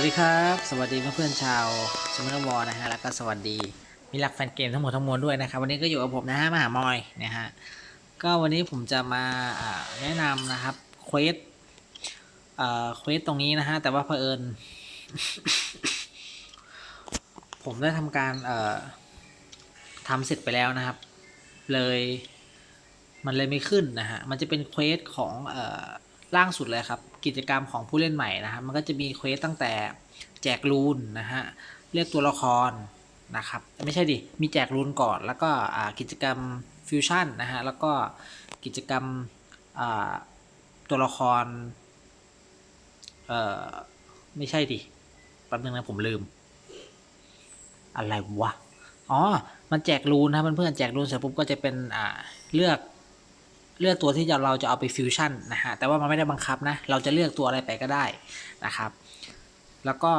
วัสดีครับ สวัสดีเพื่อนๆชาวสมิธวอลนะฮะ แล้วก็สวัสดีมีหลักแฟนเกมทั้งหมดทั้งมวลด้วยนะครับ วันนี้ก็อยู่กับผมนะฮะมหามอยนะฮะ ก็วันนี้ผมจะมาอ่าแนะนำนะครับเควสเอ่อเควสตรงนี้นะฮะ แต่ว่าเผอิญ ผมได้ทำการเอ่อทำเสร็จไปแล้วนะครับ เลยมันเลยไม่ขึ้นนะฮะ มันจะเป็นเควสของเอ่อ ล่างสุดเลยครับ กิจกรรมของผู้เล่นใหม่นะครับมันก็จะมีเควสตั้งแต่แจกรูนนะฮะเรียกตัวละครนะครับไม่ใช่ดิมีแจกรูนก่อน แล้วก็อ่ากิจกรรมฟิวชั่นนะฮะแล้วก็กิจกรรมอ่าตัวละครเอ่อไม่ใช่ดิแป๊บนึงนะผมลืม อะไรวะอ๋อมันแจกรูนนะเพื่อนๆแจกรูนเสร็จปุ๊บก็จะเป็นอ่าเลือก เลือกตัวที่เราจะเอาไปฟิวชั่นนะฮะแต่ว่ามันไม่ได้บังคับนะ เราจะเลือกตัวอะไรไปก็ได้นะครับ แล้วก็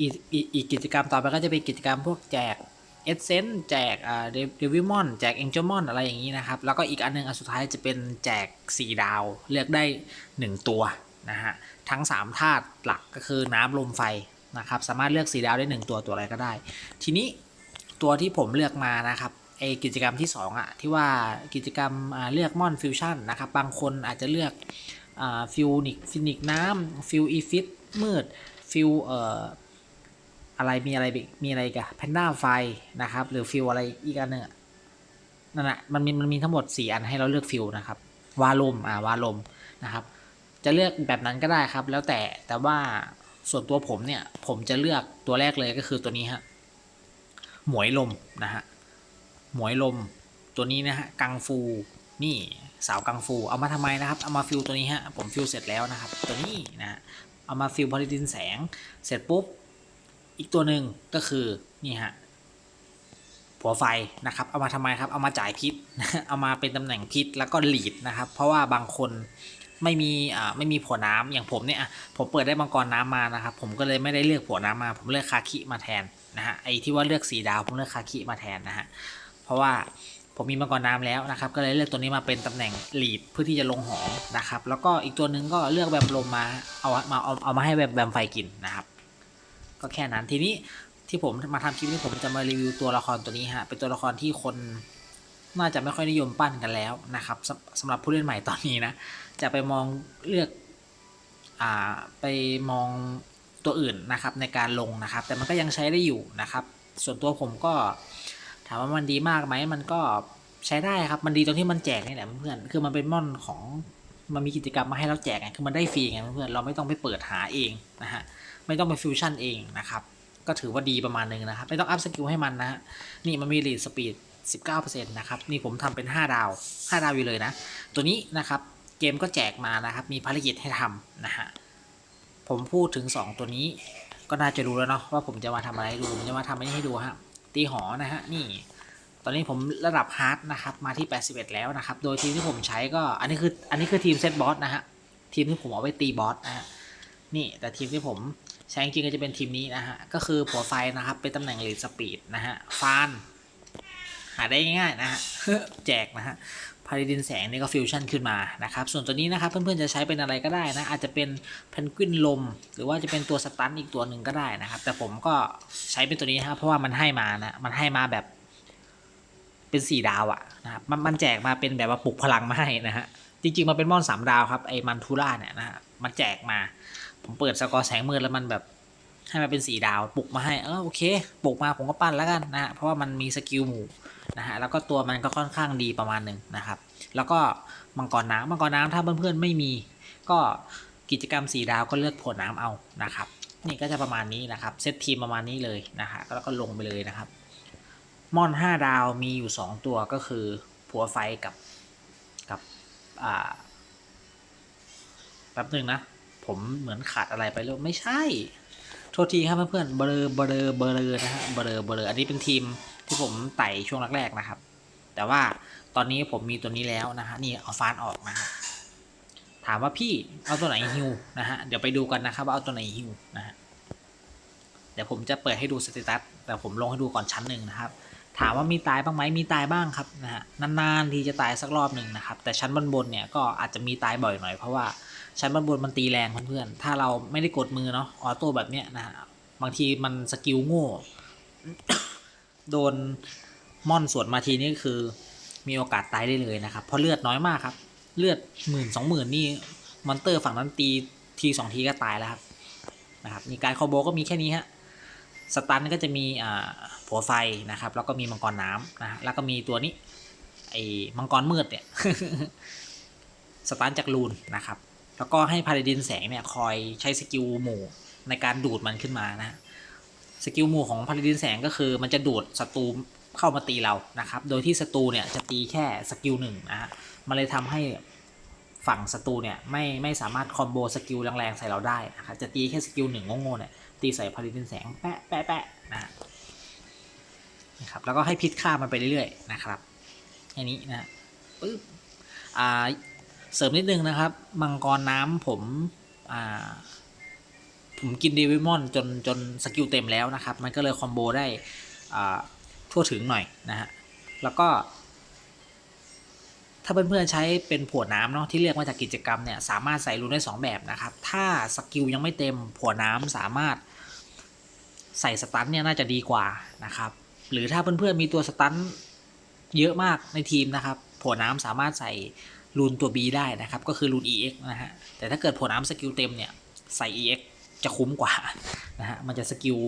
อีกอีกกิจกรรมต่อไปก็จะเป็นกิจกรรมพวกแจกเอเซนแจกอ่าเดวิมอนแจกเอ็งเจมอนอะไรอย่างนี้นะครับ แล้วก็อีกอันหนึงอันสุดท้ายจะเป็นแจก 4 ดาว เลือกได้ 1 ตัวนะฮะ ทั้ง 3 ธาตุหลักก็คือน้ำลมไฟนะครับ สามารถเลือก 4 ดาวได้ 1 ตัวตัวอะไรก็ได้ ทีนี้ตัวที่ผมเลือกมานะครับ ไอกิจกรรมที่ 2อะที่ว่ากิจกรรมเลือกมอนฟิวชั่นนะครับบางคนอาจจะเลือกฟิวนิกฟินิกน้ำฟิวอีฟิตมืดฟิวเอ่ออะไรมีอะไรมีอะไรกันแพนด้าไฟนะครับ หรือฟิวอะไรอีกอันหนึ่งนั่นแหะมันมีมันมีทั้งหมด 4 อันให้เราเลือกฟิวนะครับวาลมอ่าวาลมนะครับ จะเลือกแบบนั้นก็ได้ครับ แล้วแต่แต่ว่าส่วนตัวผมเนี่ย ผมจะเลือกตัวแรกเลยก็คือตัวนี้ฮะหมวยลมนะฮะ หมวยลมตัวนี้นะฮะกังฟูนี่สาวกังฟูเอามาทำไมนะครับเอามาฟิลตัวนี้ฮะผมฟิลเสร็จแล้วนะครับ ตัวนี้นะฮะเอามาฟิลพลิดินแสงเสร็จปุ๊บอีกตัวหนึ่งก็คือนี่ฮะผัวไฟนะครับ เอามาทำไมครับเอามาจ่ายพิษเอามาเป็นตำแหน่งพิษแล้วก็หลีดนะครับ เพราะว่าบางคนไม่มีอ่าไม่มีผัวน้ำอย่างผมเนี่ยผมเปิดได้มังกรน้ำมานะครับ ผมก็เลยไม่ได้เลือกผัวน้ำมา ผมเลือกคาคิมาแทนนะฮะไอ้ที่ว่าเลือกสีดาวผมเลือกคาคิมาแทนนะฮะ เพราะว่าผมมีมังกรน้ำแล้วนะครับ ก็เลยเลือกตัวนี้มาเป็นตำแหน่งลีดเพื่อที่จะลงหอนะครับ แล้วก็อีกตัวหนึ่งก็เลือกแบบลมมาเอามาเอาเอามาให้แบบแบมไฟกินนะครับ ก็แค่นั้นทีนี้ที่ผมมาทำคลิปนี้ผมจะมารีวิวตัวละครตัวนี้ฮะเป็นตัวละครที่คนน่าจะไม่ค่อยนิยมปั้นกันแล้วนะครับสำสำหรับผู้เล่นใหม่ตอนนี้นะ จะไปมองเลือกอ่าไปมองตัวอื่นนะครับในการลงนะครับ แต่มันก็ยังใช้ได้อยู่นะครับ ส่วนตัวผมก็ ถามว่ามันดีมากไหมมันก็ใช้ได้ครับ มันดีตรงที่มันแจกนี่แหละเพื่อนๆคือมันเป็นม่อนของมันมีกิจกรรมมาให้เราแจกไงคือมันได้ฟรีไงเพื่อนๆเราไม่ต้องไปเปิดหาเองนะฮะไม่ต้องไปฟิวชั่นเองนะครับก็ถือว่าดีประมาณนึงนะครับ ไม่ต้องอัพสกิลให้มันนะฮะนี่มันมีรีดสปีด 19%นะครับ นี่ผมทำเป็น 5 ดาว 5 ดาวอยู่เลยนะ ตัวนี้นะครับเกมก็แจกมานะครับ มีภารกิจให้ทำนะฮะผมพูดถึง 2 ตัวนี้ก็น่าจะรู้แล้วเนาะว่าผมจะมาทำอะไรดู ผมจะมาทำอะไรให้ดูฮะ ตีหอนะฮะนี่ ตอนนี้ผมระดับฮาร์ดนะครับมาที่ 81 แล้วนะครับ โดยทีมที่ผมใช้ก็อันนี้คืออันนี้คือทีมเซตบอสนะฮะทีมที่ผมเอาไว้ตีบอสนะฮะนี่แต่ทีมที่ผมใช้จริงๆก็จะเป็นทีมนี้นะฮะก็คือผัวไฟนะครับเป็นตำแหน่งเลดสปีดนะฮะฟานหาได้ง่ายๆนะฮะแจกนะฮะ พาริดินแสงนี่ก็ฟิวชั่นขึ้นมานะครับ ส่วนตัวนี้นะครับเพื่อนๆจะใช้เป็นอะไรก็ได้นะ อาจจะเป็นเพนกวินลม หรือว่าจะเป็นตัวสตันอีกตัวหนึ่งก็ได้นะครับ แต่ผมก็ใช้เป็นตัวนี้ครับเพราะว่ามันให้มานะ มันให้มาแบบเป็นสี่ดาวอะนะครับมันมันแจกมาเป็นแบบว่าปลุกพลังมาให้นะฮะ จริงๆมันเป็นมอนสามดาวครับไอ้มันทูล่าเนี่ยนะมันแจกมา ผมเปิดสกอร์แสงมืดแล้วมันแบบให้มาเป็นสี่ดาวปลุกมาให้เออโอเคปลุกมาผมก็ปั้นแล้วกันนะฮะเพราะว่ามันมีสกิลหมู่ นะฮะแล้วก็ตัวมันก็ค่อนข้างดีประมาณหนึ่งนะครับ แล้วก็มังกรน้ำมังกรน้ำถ้าเพื่อนๆไม่มี ก็กิจกรรมสี่ดาวก็เลือกผลน้ำเอานะครับ นี่ก็จะประมาณนี้นะครับเซตทีมประมาณนี้เลยนะฮะแล้วก็ลงไปเลยนะครับมอนห้าดาวมีอยู่สองตัวก็คือผัวไฟกับกับอ่าแป๊บหนึ่งนะ ผมเหมือนขาดอะไรไปแล้วไม่ใช่ โทษทีครับเพื่อนๆเบลอเบลอเบลอนะฮะเบลอเบลออันนี้เป็นทีม ที่ผมไต่ช่วงแรกๆนะครับ แต่ว่าตอนนี้ผมมีตัวนี้แล้วนะฮะนี่เอาฟานออกนะฮะถามว่าพี่เอาตัวไหนฮิวนะฮะเดี๋ยวไปดูกันนะครับว่าเอาตัวไหนฮิวนะฮะเดี๋ยวผมจะเปิดให้ดูสเตตัสแต่ผมลงให้ดูก่อนชั้นหนึ่งนะครับ ถามว่ามีตายบ้างไหมมีตายบ้างครับนะฮะนานๆทีจะตายสักรอบหนึ่งนะครับ แต่ชั้นบนๆเนี่ยก็อาจจะมีตายบ่อยหน่อยเพราะว่าชั้นบนบนมันตีแรงเพื่อนๆถ้าเราไม่ได้กดมือเนาะออโต้แบบเนี้ยนะฮะบางทีมันสกิลโง่ โดนม่อนสวนมาทีนี่คือมีโอกาสตายได้เลยนะครับ เพราะเลือดน้อยมากครับ เลือดหมื่นสองหมื่นนี่มอนเตอร์ฝั่งนั้นตีทีสองทีก็ตายแล้วครับนะครับมีการคอโบก็มีแค่นี้ฮะสตันก็จะมีอ่าผัวไฟนะครับ แล้วก็มีมังกรน้ำนะฮะแล้วก็มีตัวนี้ไอ้มังกรมืดเนี่ยสตันจากรูนนะครับ แล้วก็ให้พาราดินแสงเนี่ยคอยใช้สกิลหมู่ในการดูดมันขึ้นมานะ สกิลหมู่ของพาราดินแสงก็คือมันจะดูดศัตรูเข้ามาตีเรานะครับ โดยที่ศัตรูเนี่ยจะตีแค่สกิลหนึ่งนะฮะมันเลยทำให้ฝั่งศัตรูเนี่ยไม่ไม่สามารถคอมโบสกิลแรงๆใส่เราได้นะครับจะตีแค่สกิลหนึ่งโง่ๆเนี่ยตีใส่พาราดินแสงแปะแปะแปะนะนะครับแล้วก็ให้พิษฆ่ามันไปเรื่อยๆนะครับแค่นี้นะปึ๊บอ่าเสริมนิดนึงนะครับ มังกรน้ำผมอ่า ผมกินเดวิมอนจนจนสกิลเต็มแล้วนะครับ มันก็เลยคอมโบได้ทั่วถึงหน่อยนะฮะ แล้วก็ ถ้าเพื่อนๆใช้เป็นผัวน้ำเนาะที่เรียกมาจากกิจกรรมเนี่ยสามารถใส่รูนได้ 2 แบบนะครับ ถ้าสกิลยังไม่เต็มผัวน้ำสามารถใส่สตันเนี่ยน่าจะดีกว่านะครับ หรือถ้าเพื่อนๆมีตัวสตันเยอะมากในทีมนะครับผัวน้ำสามารถใส่รูนตัว B ได้นะครับ ก็คือรูน EX นะฮะ แต่ถ้าเกิดผัวน้ำสกิลเต็มเนี่ยใส่ EX จะคุ้มกว่านะฮะมันจะสกิล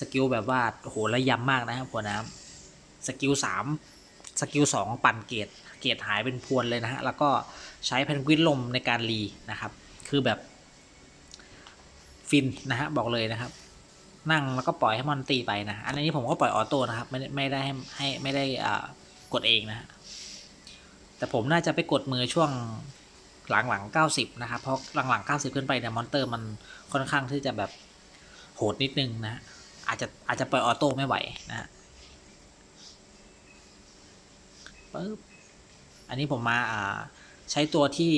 สกิลแบบว่าโหระยำมากนะครับผัวน้ำสกิลสามสกิลสองปั่นเกตเกตหายเป็นพวนเลยนะฮะแล้วก็ใช้เพนกวินลมในการรีนะครับ คือแบบฟินนะฮะบอกเลยนะครับ นั่งแล้วก็ปล่อยให้มันตีไปนะอันนี้ผมก็ปล่อยออโต้นะครับไม่ไม่ได้ให้ให้ไม่ได้อ่ากดเองนะฮะแต่ผมน่าจะไปกดมือช่วง หลังหลังเก้าสิบนะครับเพราะหลังหลังเก้าสิบขึ้นไปเนี่ยมอนเตอร์มันค่อนข้างที่จะแบบโหดนิดนึงนะฮะอาจจะอาจจะปล่อยออโต้ไม่ไหวนะฮะปึ๊บอันนี้ผมมาอ่าใช้ตัวที่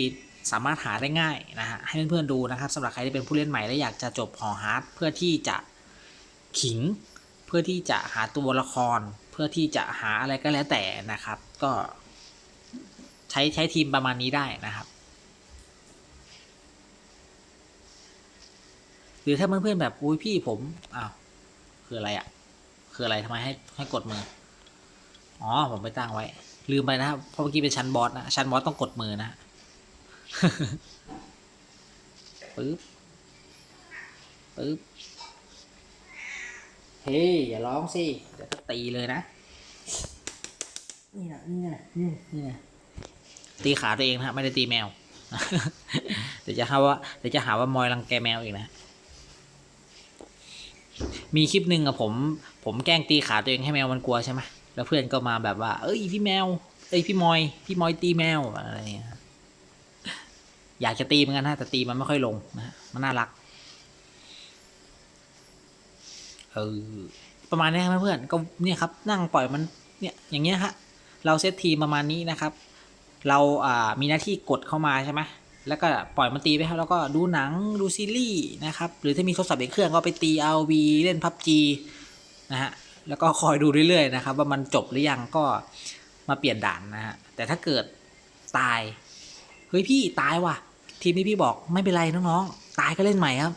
สามารถหาได้ง่ายนะฮะให้เพื่อนๆดูนะครับสำหรับใครที่เป็นผู้เล่นใหม่และอยากจะจบหอฮาร์ดเพื่อที่จะขิง เพื่อที่จะหาตัวละคร เพื่อที่จะหาอะไรก็แล้วแต่นะครับ ก็ใช้ใช้ทีมประมาณนี้ได้นะครับ หรือถ้าเพื่อนๆแบบอุ้ยพี่ผมอ้าวคืออะไรอะ่ะ คืออะไรทำไมให้ให้กดมือ อ๋อผมไปตั้งไว้ ลืมไปนะครับเพราะเมื่อกี้เป็นชั้นบอสนะชั้นบอสต้องกดมือนะปึ๊บปึ๊บเฮ้ยอย่าร้องสิเดี๋ยวก็ตีเลยนะนี่นะนี่นะนี่นี่นะตีขาตัวเองนะฮะไม่ได้ตีแมวเดี๋ยวจะหาว่าเดี๋ยวจะหาว่ามอยรังแกแมวอีกนะ มีคลิปหนึ่งอะผม ผมแกล้งตีขาตัวเองให้แมวมันกลัวใช่ไหมแล้วเพื่อนก็มาแบบว่า เอ้ยพี่แมว เอ้ยพี่มอย พี่มอยตีแมวอะไรอย่างเงี้ยอยากจะตีเหมือนกันนะแต่ตีมันไม่ค่อยลงนะมันน่ารักเออประมาณนี้ครับเพื่อนก็เนี่ยครับนั่งปล่อยมันเนี่ยอย่างเงี้ยฮะเราเซตทีมประมาณนี้นะครับ เราอ่ามีหน้าที่กดเข้ามาใช่ไหม แล้วก็ปล่อยมันตีไปครับแล้วก็ดูหนังดูซีรีส์นะครับ หรือถ้ามีโทรศัพท์อีกเครื่องก็ไปตี RV เล่น PUBG นะฮะแล้วก็คอยดูเรื่อยๆนะครับ ว่ามันจบหรือยังก็มาเปลี่ยนด่านนะฮะแต่ถ้าเกิดตายเฮ้ยพี่ตายว่ะ ทีมที่พี่บอกไม่เป็นไรน้องๆตายก็เล่นใหม่ครับ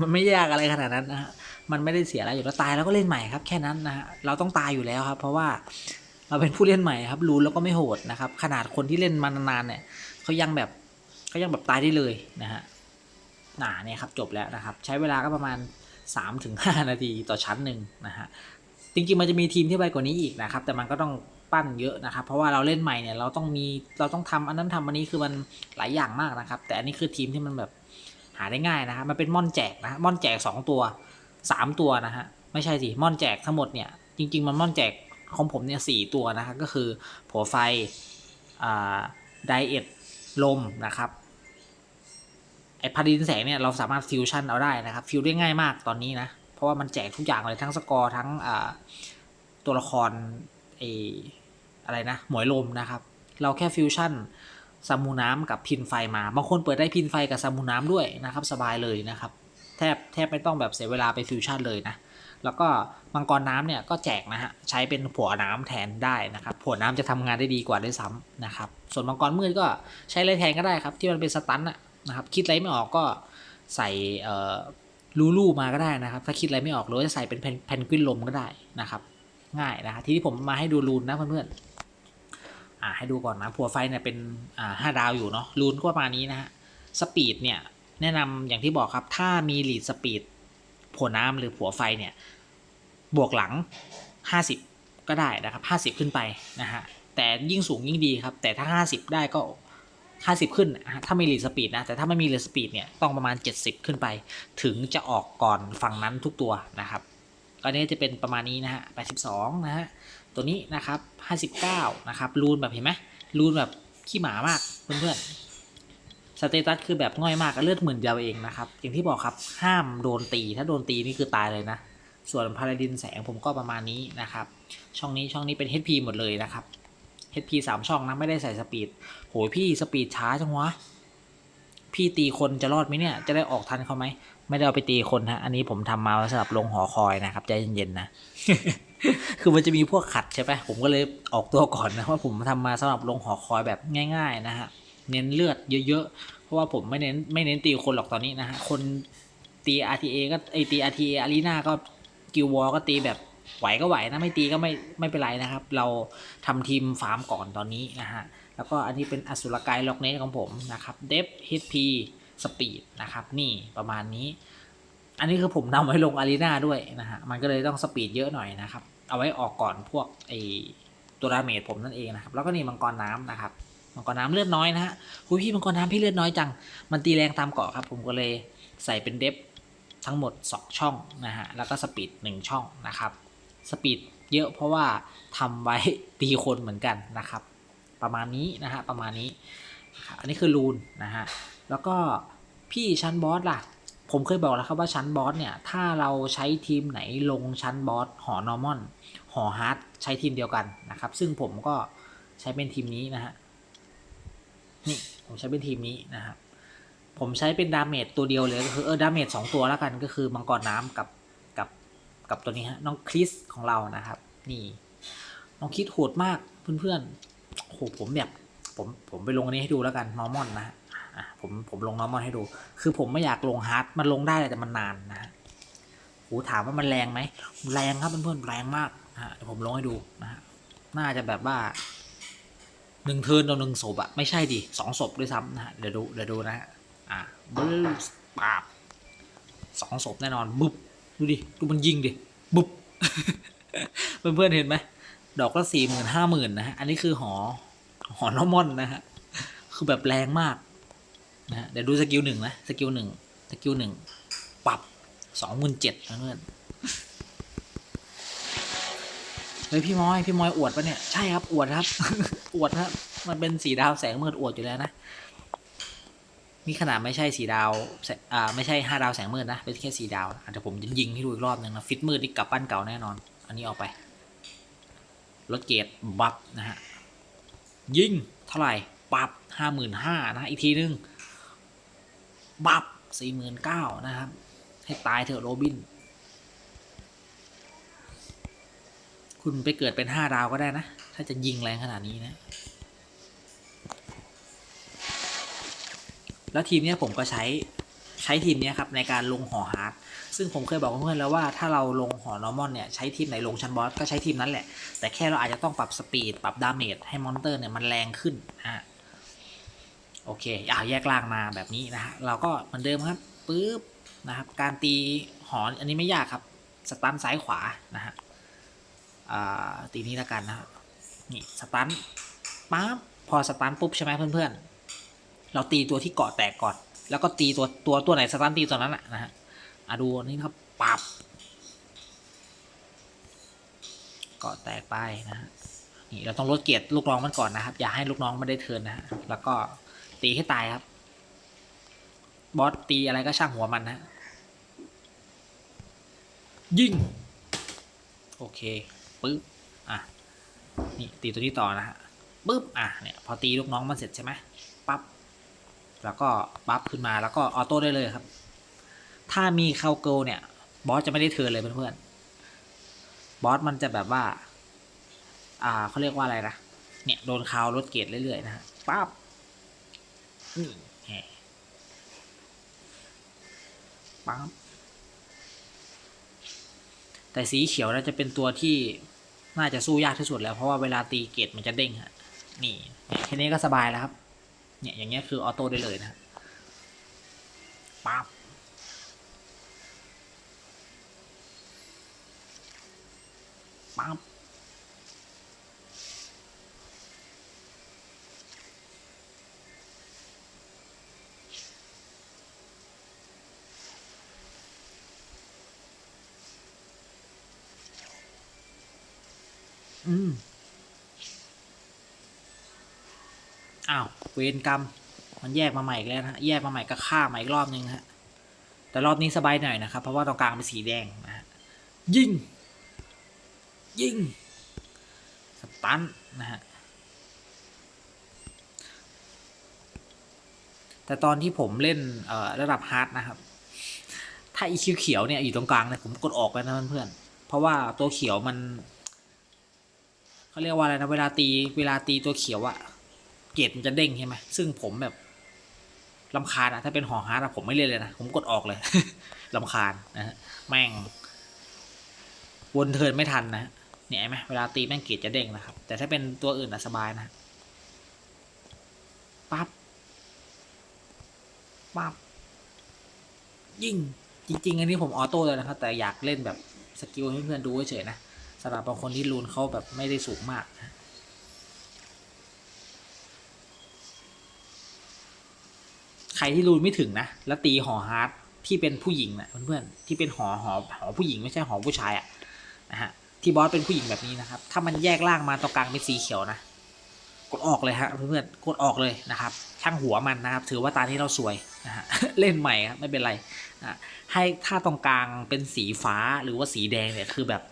มันไม่ยากอะไรขนาดนั้นนะฮะมันไม่ได้เสียอะไรอยู่แล้วตายแล้วก็เล่นใหม่ครับ แค่นั้นนะฮะเราต้องตายอยู่แล้วครับ เพราะว่าเราเป็นผู้เล่นใหม่ครับรู้แล้วก็ไม่โหดนะครับ ขนาดคนที่เล่นมานานๆเนี่ยเขายังแบบ เขายังแบบตายได้เลยนะฮะน่าเนี่ยครับจบแล้วนะครับ ใช้เวลาก็ประมาณ 3-5 นาทีต่อชั้นหนึ่งนะฮะจริงๆมันจะมีทีมที่ไปกว่านี้อีกนะครับ แต่มันก็ต้องปั้นเยอะนะครับ เพราะว่าเราเล่นใหม่เนี่ยเราต้องมีเราต้องทำอันนั้นทำอันนี้คือมันหลายอย่างมากนะครับ แต่อันนี้คือทีมที่มันแบบหาได้ง่ายนะครับมันเป็นม่อนแจกนะม่อนแจกสองตัวสามตัวนะฮะไม่ใช่สิม่อนแจกทั้งหมดเนี่ยจริง ๆ มันม่อนแจกของผมเนี่ยสี่ตัวนะครับก็คือผัวไฟอ่าไดเอท ลมนะครับไอพาดินแสงเนี่ยเราสามารถฟิวชั่นเอาได้นะครับฟิวได้ง่ายมากตอนนี้นะเพราะว่ามันแจกทุกอย่างเลยทั้งสกอร์ทั้งตัวละครเออะไรนะหมวยลมนะครับ เราแค่ฟิวชั่นซามูน้ำกับพินไฟมา บางคนเปิดได้พินไฟกับซามูน้ำด้วยนะครับ สบายเลยนะครับ แทบแทบไม่ต้องแบบเสียเวลาไปฟิวชั่นเลยนะ แล้วก็มังกรน้ำเนี่ยก็แจกนะฮะใช้เป็นผัวน้ำแทนได้นะครับผัวน้ำจะทำงานได้ดีกว่าด้วยซ้ำนะครับส่วนมังกรมืดก็ใช้อะไรแทนก็ได้ครับที่มันเป็นสตันนะครับคิดอะไรไม่ออกก็ใส่เอ่อลูลูมาก็ได้นะครับ ถ้าคิดอะไรไม่ออกหรือจะใส่เป็นแผ่นแผ่นกวินลมก็ได้นะครับ ง่ายนะครับทีนี้ผมมาให้ดูรูนนะเพื่อนๆอ่าให้ดูก่อนนะผัวไฟเนี่ยเป็นอ่าห้าดาวอยู่เนาะรูนก็ประมาณนี้นะฮะสปีดเนี่ยแนะนำอย่างที่บอกครับถ้ามีลีดสปีด ผัวน้ำหรือผัวไฟเนี่ยบวกหลัง 50 ก็ได้นะครับ 50 ขึ้นไปนะฮะแต่ยิ่งสูงยิ่งดีครับ แต่ถ้า 50 ได้ก็ 50 ขึ้น ถ้ามีลีดสปีดนะ แต่ถ้าไม่มีลีดสปีดเนี่ยต้องประมาณ 70 ขึ้นไป ถึงจะออกก่อนฝั่งนั้นทุกตัวนะครับก็นี้จะเป็นประมาณนี้นะฮะ82 นะฮะตัวนี้นะครับ 59 นะครับรูนแบบเห็นไหมรูนแบบขี้หมามากเพื่อนๆ สเตตัสคือแบบง่อยมากเลือดหมื่นเดียวเองนะครับ อย่างที่บอกครับห้ามโดนตี ถ้าโดนตีนี่คือตายเลยนะ ส่วนพาราดินแสงผมก็ประมาณนี้นะครับ ช่องนี้ช่องนี้เป็น HP หมดเลยนะครับ HP 3ช่องนะไม่ได้ใส่สปีด โหยพี่สปีดช้าจังวะ พี่ตีคนจะรอดไหมเนี่ย จะได้ออกทันเขาไหม ไม่ได้เอาไปตีคนฮะ อันนี้ผมทำมาสำหรับลงหอคอยนะครับ ใจเย็นๆนะ คือมันจะมีพวกขัดใช่ไหมผมก็เลยออกตัวก่อนนะว่าผมทำมาสำหรับลงหอคอยแบบง่าย ๆ นะฮะ เน้นเลือดเยอะๆ เพราะว่าผมไม่เน้นไม่เน้นตีคนหรอกตอนนี้นะฮะ คนตี RTA ก็ไอตี RTA อารีนาก็กิววอก็ตีแบบไหวก็ไหวนะไม่ตีก็ไม่ไม่เป็นไรนะครับ เราทำทีมฟาร์มก่อนตอนนี้นะฮะ แล้วก็อันนี้เป็นอสุรกายล็อกเนสของผมนะครับเดฟ HP สปีดนะครับนี่ประมาณนี้ อันนี้คือผมนำไว้ลงอารีนาด้วยนะฮะมันก็เลยต้องสปีดเยอะหน่อยนะครับ เอาไว้ออกก่อนพวกไอตัวดาเมจผมนั่นเองนะครับ แล้วก็นี่มังกรน้ำนะครับ มังกรน้ำเลือดน้อยนะฮะคุยพี่มังกรน้ำพี่เลือดน้อยจัง มันตีแรงตามเกาะครับ ผมก็เลยใส่เป็นเดฟทั้งหมด 2 ช่องนะฮะ แล้วก็สปีด1ช่องนะครับ สปีดเยอะเพราะว่าทำไว้ตีคนเหมือนกันนะครับ ประมาณนี้นะฮะ ประมาณนี้ อันนี้คือรูนนะฮะ แล้วก็พี่ชั้นบอสล่ะ ผมเคยบอกแล้วครับว่าชั้นบอสเนี่ย ถ้าเราใช้ทีมไหนลงชั้นบอสหอนอร์มอนหอฮาร์ดใช้ทีมเดียวกันนะครับ ซึ่งผมก็ใช้เป็นทีมนี้นะฮะ นี่ผมใช้เป็นทีมนี้นะครับผมใช้เป็นดาเมจตัวเดียวเลยก็คือเออดาเมจสองตัวแล้วกันก็คือมังกรน้ำกับกับกับตัวนี้ฮะน้องคริสของเรานะครับ นี่น้องคริสโหดมากเพื่อนๆโอ้โหผมแบบผมผมไปลงอันนี้ให้ดูแล้วกันนอร์มอนนะฮะอะผมผมลงนอร์มอนให้ดู คือผมไม่อยากลงฮาร์ดมันลงได้แต่มันนานนะฮะโหถามว่ามันแรงไหมแรงครับเพื่อนๆแรงมากนะฮะเดี๋ยวผมลงให้ดูนะฮะน่าจะแบบว่า หนึ่งเทิร์นต่อหนึ่งศพอะไม่ใช่ดิสองศพด้วยซ้ำนะเดี๋ยวดูเดี๋ยวดูนะฮะอะบึ้มปาบสองศพแน่นอนบึ๊บดูดิดูมันยิงดิบึ๊บเพื่อนๆเห็นไหมดอกละสี่หมื่นห้าหมื่นนะฮะอันนี้คือหอหอนอร์มอนนะฮะคือแบบแรงมากนะฮะเดี๋ยวดูสกิลหนึ่งนะสกิลหนึ่งสกิลหนึ่งปรับสองหมื่นเจ็ดนะเพื่อน เฮ้ยพี่มอยพี่มอยอวดปะเนี่ยใช่ครับอวดครับ อวดครับมันเป็นสีดาวแสงมืดอวดอยู่แล้วนะนี่ขนาดไม่ใช่สีดาวอ่าไม่ใช่ห้าดาวแสงมืดนะเป็นแค่สีดาวอาจจะเดี๋ยวผมจะยิงให้ดูอีกรอบหนึ่งนะฟิตมืดนี่กลับบ้านเก่าแน่นอน อันนี้เอาไปรถเกตบัฟนะฮะยิงเท่าไหร่ปับห้าหมื่นห้านะอีกทีนึงบับสี่หมื่นเก้านะครับ ให้ตายเถอะโรบิน คุณไปเกิดเป็นห้าดาวก็ได้นะ ถ้าจะยิงแรงขนาดนี้นะ แล้วทีมนี้ผมก็ใช้ใช้ทีมนี้ครับในการลงหอฮาร์ดซึ่งผมเคยบอกเพื่อนๆแล้วว่าถ้าเราลงหอนอร์มอนเนี่ยใช้ทีมไหนลงชั้นบอสก็ใช้ทีมนั้นแหละ แต่แค่เราอาจจะต้องปรับสปีดปรับดาเมจให้มอนเตอร์เนี่ยมันแรงขึ้นนะฮะโอเคอ่าแยกล่างมาแบบนี้นะฮะเราก็เหมือนเดิมครับปึ๊บนะครับการตีหอนอันนี้ไม่ยากครับสตันซ้ายขวานะฮะ ตีนี้แล้วกันนะฮะนี่สตันปั๊บพอสตันปุ๊บใช่ไหมเพื่อนๆ เราตีตัวที่เกาะแตกก่อน แล้วก็ตีตัวตัวตัวไหนสตันตีตัวนั้นอะนะฮะอะดูนนี้ครับปับเกาะแตกไปนะฮะนี่เราต้องลดเกียรติลูกน้องมันก่อนนะครับ อย่าให้ลูกน้องมันได้เทินนะฮะแล้วก็ตีให้ตายครับ บอสตีอะไรก็ช่างหัวมันนะ ยิง โอเค ปึ๊บอะนี่ตีตัวนี้ต่อนะฮะปึ๊บอะเนี่ยพอตีลูกน้องมันเสร็จใช่ไหมปั๊บแล้วก็ปั๊บขึ้นมาแล้วก็ออโต้ได้เลยครับ ถ้ามีเคาเกิลเนี่ยบอสจะไม่ได้เทิร์นเลยเพื่อนๆบอสมันจะแบบว่า อ่าเขาเรียกว่าอะไรนะเนี่ยโดนคาวลดเกรดเรื่อยๆนะฮะปั๊บนี่แหมปั๊บแต่สีเขียวน่าจะเป็นตัวที่ น่าจะสู้ยากที่สุดแล้วเพราะว่าเวลาตีเกตมันจะเด้งฮะนี่เนี่ยแค่นี้ก็สบายแล้วครับ เนี่ยอย่างเงี้ยคือออโต้ได้เลยนะปั๊บ อืมอ้าวเวรกรรม มันแยกมาใหม่อีกแล้วนะแยกมาใหม่ก็ฆ่าใหม่อีกรอบนึงฮะ แต่รอบนี้สบายหน่อยนะครับ เพราะว่าตรงกลางเป็นสีแดงนะฮะยิง ยิง สตันนะฮะ แต่ตอนที่ผมเล่นเอ่อระดับฮาร์ดนะครับ ถ้าอีคิวเขียวเนี่ยอยู่ตรงกลางเนี่ยผมกดออกไปนะเพื่อนๆเพราะว่าตัวเขียวมัน เขาเรียกว่าอะไรนะเวลาตีเวลาตีตัวเขียวอะเกรดมันจะเด้งใช่ไหมซึ่งผมแบบลำคาญอะถ้าเป็นหอฮาร์ดอะผมไม่เล่นเลยนะผมกดออกเลยลำคาญนะฮะแม่ง วนเทินไม่ทันนะเนี่ยไหมเวลาตีแม่งเกรดจะเด้งนะครับ แต่ถ้าเป็นตัวอื่นอะสบายนะปั๊บปั๊บยิ่งจริง ๆ อันนี้ผมออโต้เลยนะครับ แต่อยากเล่นแบบสกิลให้เพื่อนดูเฉยๆนะำหรับบางคนที่รูนเขาแบบไม่ได้สูงมากนะใครที่รูนไม่ถึงนะ แล้วตีหอฮาร์ดที่เป็นผู้หญิงนะเพื่อนๆที่เป็นหอหอหอผู้หญิงไม่ใช่หอผู้ชายอะนะฮะที่บอสเป็นผู้หญิงแบบนี้นะครับ ถ้ามันแยกล่างมาตรงกลางเป็นสีเขียวนะ กดออกเลยฮะเพื่อนๆ กดออกเลยนะครับ ช่างหัวมันนะครับ ถือว่าตาที่เราสวยนะฮะ เล่นใหม่ครับไม่เป็นไรนะให้ถ้าตรงกลางเป็นสีฟ้าหรือว่าสีแดงเนี่ยคือแบบ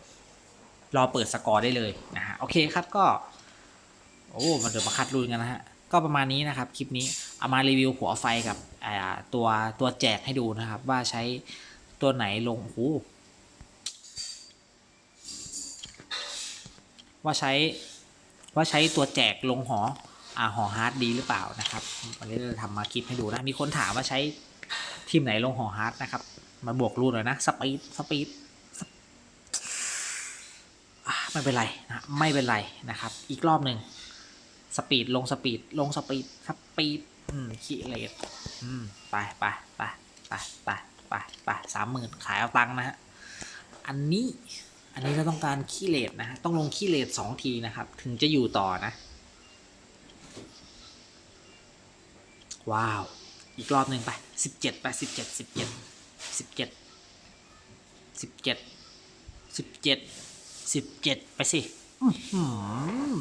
รอเปิดสกอร์ได้เลยนะฮะโอเคครับก็ โอ้มันเดี๋ยวมาคัดรูนกันนะฮะก็ประมาณนี้นะครับคลิปนี้เอามารีวิวหัวไฟกับอ่าตัวตัวแจกให้ดูนะครับ ว่าใช้ตัวไหนลงโอ้ว่าใช้ว่าใช้ตัวแจกลงหออ่าหอฮาร์ดดีหรือเปล่านะครับวันนี้เราทำมาคลิปให้ดูนะมีคนถามว่าใช้ทีมไหนลงหอฮาร์ดนะครับมาบวกรูนหน่อยนะสปีดสปีด ไม่เป็นไรนะไม่เป็นไรนะครับ อีกรอบหนึ่งสปีดลงสปีดลงสปีดสปีดอืมขี้เลสอืมไปไปไปไปไปไปไปสามหมื่นขายเอาตังค์นะฮะอันนี้อันนี้เราต้องการขี้เลสนะฮะต้องลงขี้เลสสองทีนะครับ ถึงจะอยู่ต่อนะ ว้าว อีกรอบหนึ่งไปสิบเจ็ดไปสิบเจ็ดสิบเจ็ดสิบเจ็ดสิบเจ็ดสิบเจ็ด สิบเจ็ดไปสิอื้อหือ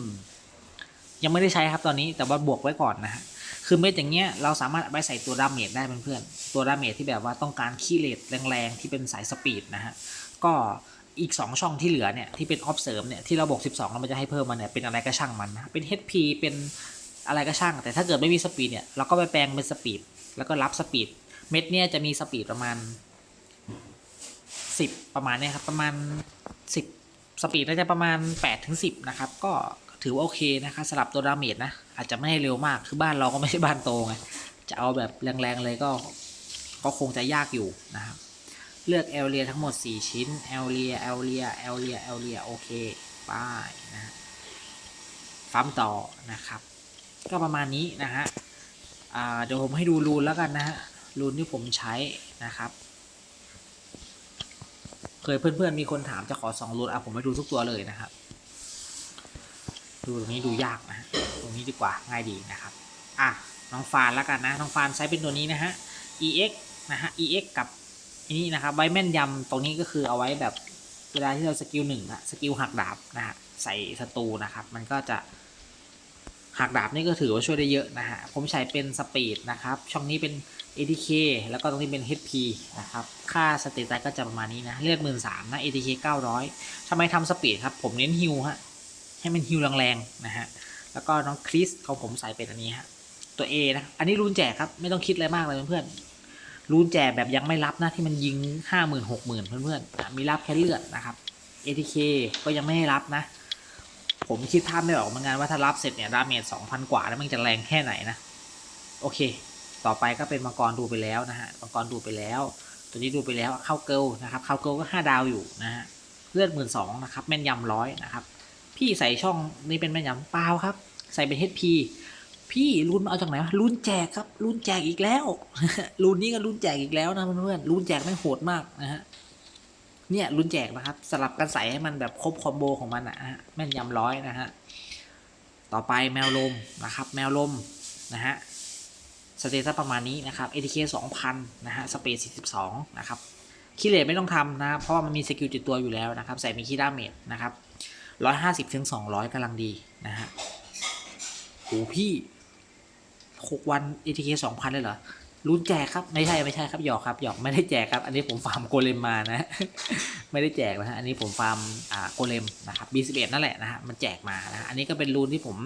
ยังไม่ได้ใช้ครับตอนนี้แต่ว่าบวกไว้ก่อนนะฮะคือเม็ดอย่างเงี้ยเราสามารถเอาไปใส่ตัวดาเมจได้เพื่อนๆตัวดาเมจที่แบบว่าต้องการขี้เลดแรงๆที่เป็นสายสปีดนะฮะก็อีก 2 ช่องที่เหลือเนี่ยที่เป็นออฟเสริมเนี่ยที่เราบวก12แล้วมันจะให้เพิ่มมันเนี่ยเป็นอะไรก็ช่างมันนะเป็น HP เป็นอะไรก็ช่าง แต่ถ้าเกิดไม่มีสปีดเนี่ยเราก็ไปแปลงเป็นสปีดแล้วก็รับสปีดเม็ดเนี่ยจะมีสปีดประมาณ 10 ประมาณเนี้ยครับประมาณ 10 สปีดน่าจะประมาณ8ถึง10 นะครับ ก็ถือว่าโอเคนะครับสำหรับตัวดาเมจนะ อาจจะไม่ให้เร็วมากคือบ้านเราก็ไม่ใช่บ้านโตไง จะเอาแบบแรงๆเลยก็ ก็คงจะยากอยู่นะครับ เลือกแอลเรียทั้งหมด 4 ชิ้นแอลเรียแอลเรียแอลเรียแอลเรียโอเคป้ายนะฟัมต่อนะครับ ก็ประมาณนี้นะฮะเดี๋ยวผมให้ดูรูนแล้วกันนะฮะรูนที่ผมใช้นะครับ เคยเพื่อนๆมีคนถามจะขอสองรูนอะผมไปดูทุกตัวเลยนะครับ ดูตรงนี้ดูยากนะฮะตรงนี้ดีกว่าง่ายดีนะครับอะน้องฟานแล้วกันนะน้องฟานใช้เป็นตัวนี้นะฮะ ex นะฮะ ex กับอันนี้นะครับไว้แม่นยำตรงนี้ก็คือเอาไว้แบบเวลาที่เราสกิลหนึ่งอะสกิลหักดาบนะฮะใส่ศัตรูนะครับ มันก็จะหักดาบนี่ก็ถือว่าช่วยได้เยอะนะฮะผมใช้เป็นสปีดนะครับ ช่องนี้เป็น ATK แล้วก็ตรงนี้เป็น HP นะครับ ค่าสเตตัสก็จะประมาณนี้นะ เลือดหมื่นสามนะ ATK 900ทำไมทำสปีดครับ ผมเน้นฮิวฮะ ให้มันฮิวแรงๆ นะฮะ แล้วก็น้องคริสของผมใส่เป็นอันนี้ฮะ ตัว A นะ อันนี้รูนแจกครับ ไม่ต้องคิดอะไรมากเลยเพื่อนๆรูนแจกแบบยังไม่รับนะ ที่มันยิงห้าหมื่นหกหมื่นเพื่อนๆ มีรับแค่เลือดนะครับ ATK ก็ยังไม่ให้รับนะ ผมคิดภาพไม่ออกเหมือนกันว่าถ้ารับเสร็จเนี่ยดาเมจสองพันกว่าแล้วมันจะแรงแค่ไหนนะ โอเค ต่อไปก็เป็นมังกรดูไปแล้วนะฮะมังกรดูไปแล้ว ตัวนี้ดูไปแล้วเข้าเกิลนะครับเข้าเกิลก็ห้าดาวอยู่นะฮะเลือดหมื่นสองนะครับแม่นยำร้อยนะครับพี่ใส่ช่องนี้เป็นแม่นยำเปล่าครับ ใส่เป็น HP พี่รุ่นมาเอาจากไหนวะรุ่นแจกครับรุ่นแจกอีกแล้วรุ่นนี้ก็รุ่นแจกอีกแล้วนะเพื่อนๆรุ่นแจกไม่งโหดมากนะฮะเนี่ยรุ่นแจกนะครับสลับกันใส่ให้มันแบบครบคอมโบของมันนะฮะแม่นยำร้อยนะฮะต่อไปแมวลมนะครับ แมวลมนะฮะ สเตตัสประมาณนี้นะครับ ATK 2000 นะฮะสเปซ42 นะครับคีเลตไม่ต้องทำนะ เพราะมันมีสกิลติดตัวอยู่แล้วนะครับ ใส่มีคีดาเมจนะครับ 150ถึง200กำลังดีนะฮะโหพี่หกวัน ATK สองพันเลยเหรอลุ้นแจกครับ ไม่ใช่ไม่ใช่ครับหยอกครับหยอกไม่ได้แจกครับ อันนี้ผมฟาร์มโกเลมมานะ ไม่ได้แจกนะฮะอันนี้ผมฟาร์มอ่าโกเลมนะครับ B11 นั่นแหละนะฮะมันแจกมานะฮะอันนี้ก็เป็นรูนที่ผม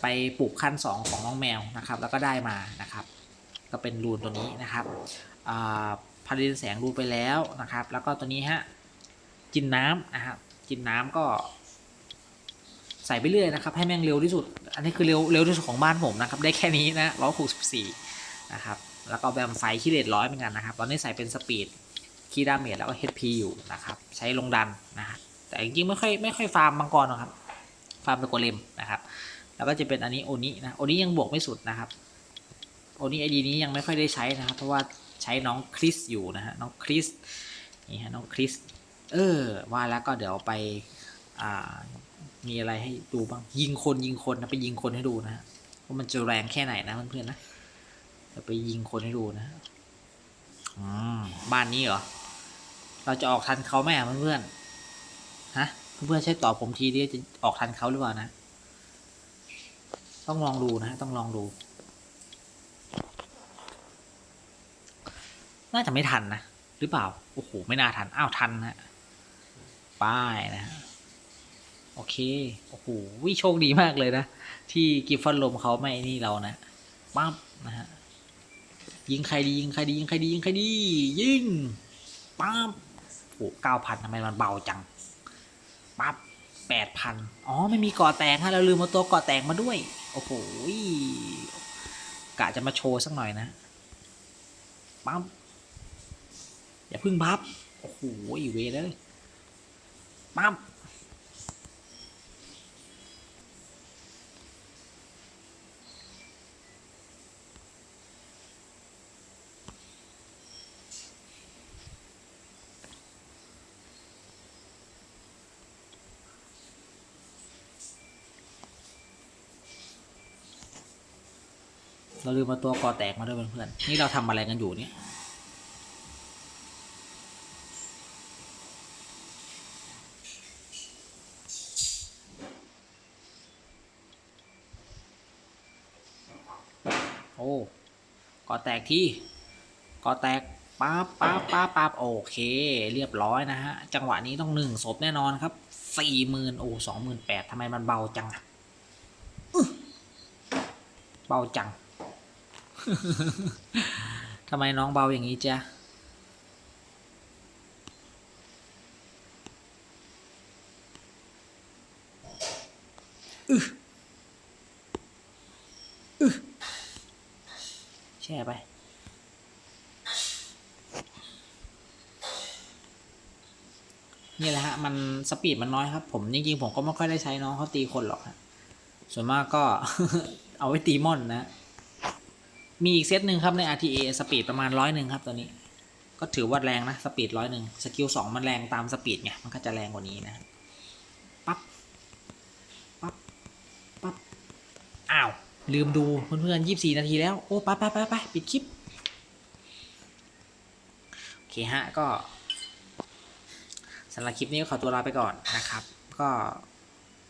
ไปปลูกขั้น 2 ของน้องแมวนะครับแล้วก็ได้มานะครับ ก็เป็นรูนตัวนี้นะครับอ่าพารินแสงรูนไปแล้วนะครับ แล้วก็ตัวนี้ฮะกินน้ำนะครับกินน้ำก็ใส่ไปเรื่อยนะครับ ให้แม่งเร็วที่สุด อันนี้คือเร็วเร็วที่สุดของบ้านผมนะครับ ได้แค่นี้นะร้อยหกสิบสี่นะครับ แล้วก็แบมไฟคีเรตร้อยเหมือนกันนะครับ ตอนนี้ใส่เป็นสปีดคีดาเมจแล้วก็ HP อยู่นะครับ ใช้ลงดันนะฮะแต่จริงๆไม่ค่อยไม่ค่อยฟาร์มมังกรหรอกครับ ฟาร์มตะโกเลมนะครับ แล้วก็จะเป็นอันนี้โอนินะโอนิยังบวกไม่สุดนะครับโอนิไอดีนี้ยังไม่ค่อยได้ใช้นะครับ เพราะว่าใช้น้องคริสอยู่นะฮะน้องคริสนี่ฮะน้องคริสเออว่าแล้วก็เดี๋ยวไปอ่ามีอะไรให้ดูบ้างยิงคนยิงคนนะไปยิงคนให้ดูนะฮะว่ามันจะแรงแค่ไหนนะเพื่อนๆนะเดี๋ยวไปยิงคนให้ดูนะอืมบ้านนี้เหรอเราจะออกทันเขาไหมเพื่อนๆฮะเพื่อนๆใช่ตอบผมทีดิจะออกทันเขาหรือเปล่านะ ต้องลองดูนะต้องลองดู น่าจะไม่ทันนะ หรือเปล่า โอ้โห ไม่น่าทัน อ้าว ทันนะฮะ ป้ายนะ โอเค โอ้โหวิโชคดีมากเลยนะ ที่กิฟฟอนลมเขาไม่นี่เรานะปั๊บนะฮะ ยิงใครดียิงใครดียิงใครดียิงใครดี ยิงปั๊บโอ้เก้าพันทำไมมันเบาจังปั๊บ แปดพันอ๋อ ไม่มีก่อแตกฮะเราลืมเอาตัวก่อแตกมาด้วย โอ้โหกะจะมาโชว์สักหน่อยนะปั๊มอย่าพึ่งพับ โอ้โหเวเลยปั๊ม เราลืมมาตัวกอแตกมาด้วยเพื่อนๆ นี่เราทำอะไรกันอยู่เนี่ย โอ้กอแตกที่กอแตกปั๊บปั๊บปั๊บปั๊บโอเค เรียบร้อยนะฮะ จังหวะนี้ต้องหนึ่งศพแน่นอนครับสี่หมื่นโอ้สองหมื่นแปดทำไมมันเบาจังอะเบาจัง ทำไมน้องเบาอย่างนี้จ๊ะอึอึแช่ไป นี่แหละฮะ มันสปีดมันน้อยครับ ผมจริงๆผมก็ไม่ค่อยได้ใช้น้องเขาตีคนหรอกฮะส่วนมากก็เอาไว้ตีม่อนนะ มีอีกเซตหนึ่งครับใน RTA สปีดประมาณร้อยหนึ่งครับตัวนี้ ก็ถือว่าแรงนะสปีดร้อยหนึ่งสกิลสองมันแรงตามสปีดไงมันก็จะแรงกว่านี้นะปั๊บปั๊บปั๊บอ้าวลืมดูเพื่อนๆยี่สี่นาทีแล้วโอ้ไปไปไปไปปิดคลิปโอเคฮะก็สำหรับคลิปนี้ก็ขอตัวลาไปก่อนนะครับ ก็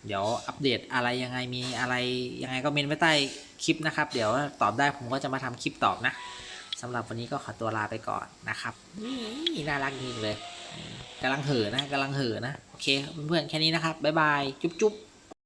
เดี๋ยวอัปเดตอะไรยังไงมีอะไรยังไงก็เมนไว้ใต้คลิปนะครับ เดี๋ยวตอบได้ผมก็จะมาทำคลิปตอบนะสำหรับวันนี้ก็ขอตัวลาไปก่อนนะครับนี่น่ารักจริงเลยกำลังเห่อนะกำลังเห่อนะ โอเคเพื่อนๆแค่นี้นะครับบ๊ายบายจุ๊บจุ๊บ